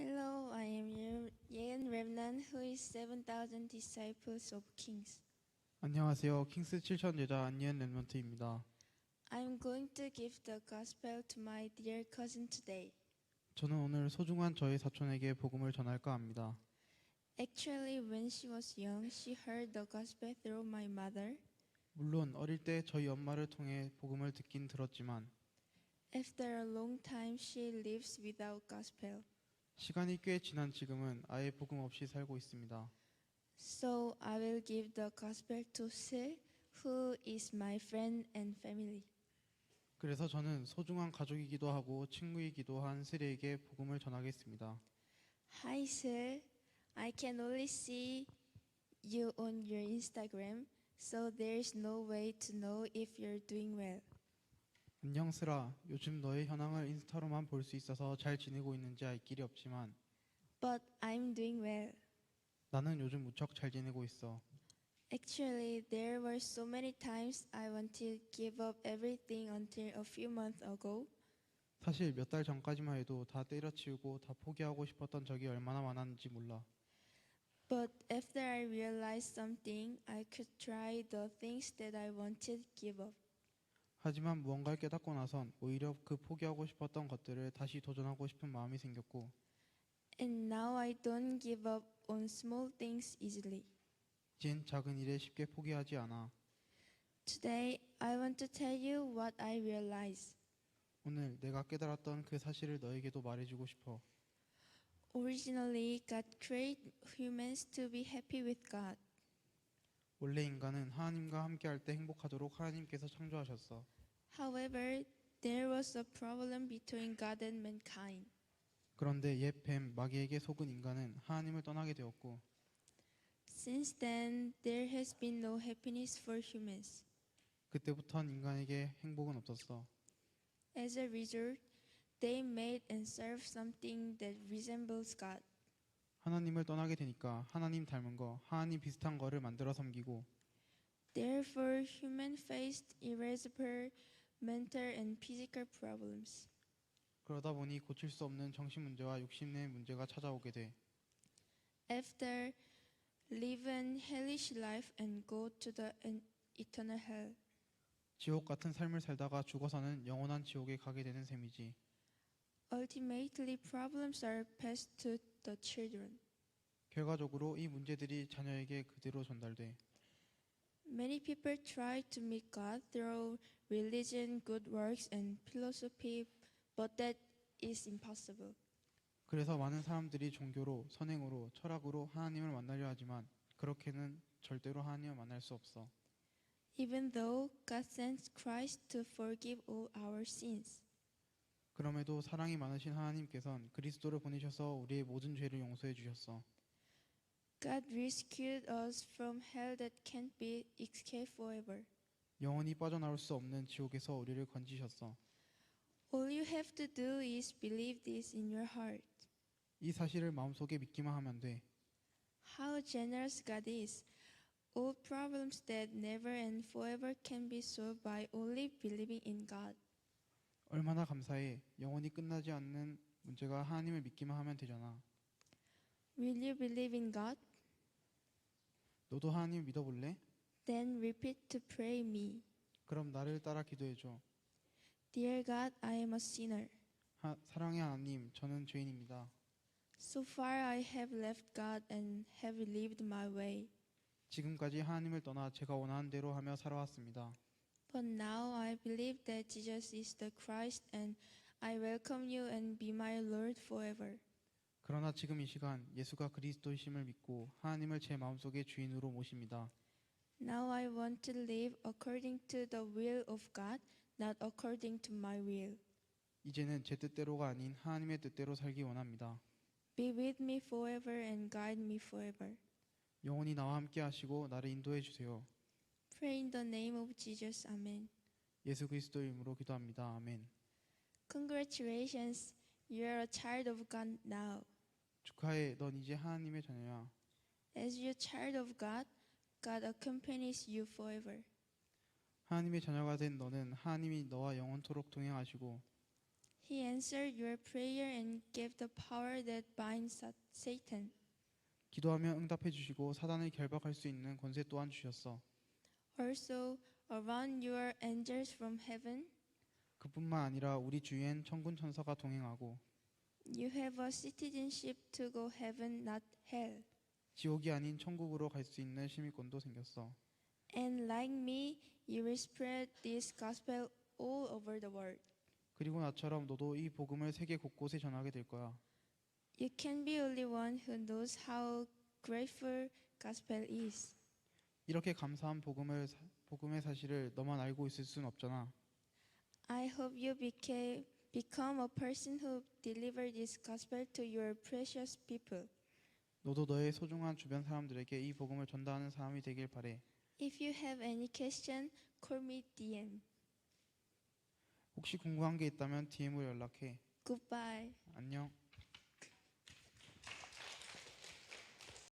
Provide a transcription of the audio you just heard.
Hello, I am Ye- Yeon Remnan, who is 7,000 disciples of kings. 안녕하세요. 킹스 7천 제자 안니엔 랩런트입니다. I'm going to give the gospel to my dear cousin today. 저는 오늘 소중한 저의 사촌에게 복음을 전할까 합니다. Actually, when she was young, she heard the gospel through my mother. 물론 어릴 때 저희 엄마를 통해 복음을 듣긴 들었지만 After a long time, she lives without gospel. 시간이 꽤 지난 지금은 아예 복음 없이 살고 있습니다. So I will give the gospel to Sil, who is my friend and family. 그래서 저는 소중한 가족이기도 하고 친구이기도 한 스리에게 복음을 전하겠습니다. Hi, Sil. I can only see you on your Instagram, so there's no way to know if you're doing well. 안녕 스라. 요즘 너의 현황을 인스타로만 볼 수 있어서 잘 지내고 있는지 알 길이 없지만 But I'm doing well. 나는 요즘 무척 잘 지내고 있어. Actually, there were so many times I wanted to give up everything until a few months ago. 사실 몇 달 전까지만 해도 다 때려치우고 다 포기하고 싶었던 적이 얼마나 많았는지 몰라. But after I realized something, I could try the things that I wanted to give up. 하지만 무언가를 깨닫고 나선 오히려 그 포기하고 싶었던 것들을 다시 도전하고 싶은 마음이 생겼고 And now I don't give up on small things easily. 이젠 작은 일에 쉽게 포기하지 않아. Today, I want to tell you what I realized. 오늘 내가 깨달았던 그 사실을 너에게도 말해주고 싶어. Originally, God created humans to be happy with God. 원래 인간은 하나님과 함께할 때 행복하도록 하나님께서 창조하셨어. However, there was a problem between God and mankind. 그런데 옛뱀 마귀에게 속은 인간은 하나님을 떠나게 되었고 Since then, there has been no happiness for humans. 그때부턴 인간에게 행복은 없었어. As a result, they made and served something that resembles God. 하나님을 떠나게 되니까 하나님 닮은 거, 하나님 비슷한 거를 만들어 섬기고 Therefore, humans faced irreversible mental and physical problems. 그러다 보니 고칠 수 없는 정신 문제와 육신의 문제가 찾아오게 돼. After living hellish life and go to the eternal hell. 지옥 같은 삶을 살다가 죽어서는 영원한 지옥에 가게 되는 셈이지. Ultimately, problems are passed to the children. 결과적으로 이 문제들이 자녀에게 그대로 전달돼. Many people try to meet God through religion, good works, and philosophy, but that is impossible. 그래서 많은 사람들이 종교로, 선행으로, 철학으로 하나님을 만나려 하지만 그렇게는 절대로 하나님을 만날 수 없어. Even though God sent Christ to forgive all our sins, 그럼에도 사랑이 많으신 하나님께서는 그리스도를 보내셔서 우리의 모든 죄를 용서해 주셨어. God rescued us from hell that can't be escaped forever. 영원히 빠져나올 수 없는 지옥에서 우리를 건지셨어. All you have to do is believe this in your heart. 이 사실을 마음속에 믿기만 하면 돼. How generous God is. All problems that never and forever can be solved by only believing in God. 얼마나 감사해. 영원히 끝나지 않는 문제가 하나님을 믿기만 하면 되잖아. Will you believe in God? 너도 하나님 믿어볼래? Then repeat to pray me. 그럼 나를 따라 기도해줘. Dear God, I am a sinner. 하, 사랑의 하나님, 저는 죄인입니다. So far I have left God and have lived my way. 지금까지 하나님을 떠나 제가 원하는 대로 하며 살아왔습니다. But now I believe that Jesus is the Christ and I welcome you and be my Lord forever. 그러나 지금 이 시간 예수가 그리스도이심을 믿고 하나님을 제 마음속의 주인으로 모십니다. Now I want to live according to the will of God, not according to my will. 이제는 제 뜻대로가 아닌 하나님의 뜻대로 살기 원합니다. Be with me forever and guide me forever. 영원히 나와 함께 하시고 나를 인도해 주세요. Pray in the name of Jesus. Amen. 예수 그리스도의 이름으로 기도합니다. 아멘. Congratulations, you are a child of God now. 축하해. 넌 이제 하나님의 자녀야. As you child of God, God accompanies you forever. 하나님의 자녀가 된 너는 하나님이 너와 영원토록 동행하시고 He answered your prayer and gave the power that binds Sa- Satan. 기도하면 응답해 주시고 사단을 결박할 수 있는 권세 또한 주셨어. Also, around your angels from heaven, 그뿐만 아니라 우리 주위엔 천군 천사가 동행하고 you have a citizenship to go heaven, not hell. 지옥이 아닌 천국으로 갈 수 있는 시민권도 생겼어. And like me, you will spread this gospel all over the world. 그리고 나처럼 너도 이 복음을 세계 곳곳에 전하게 될 거야. You can be only one who knows how grateful gospel is. 이렇게 감사한 복음을 사- 복음의 사실을 너만 알고 있을 순 없잖아. I hope you became, become a person who deliver this gospel to your precious people. 너도 너의 소중한 주변 사람들에게 이 복음을 전달하는 사람이 되길 바래. If you have any question, call me DM. 혹시 궁금한 게 있다면 DM으로 연락해. Goodbye. 안녕.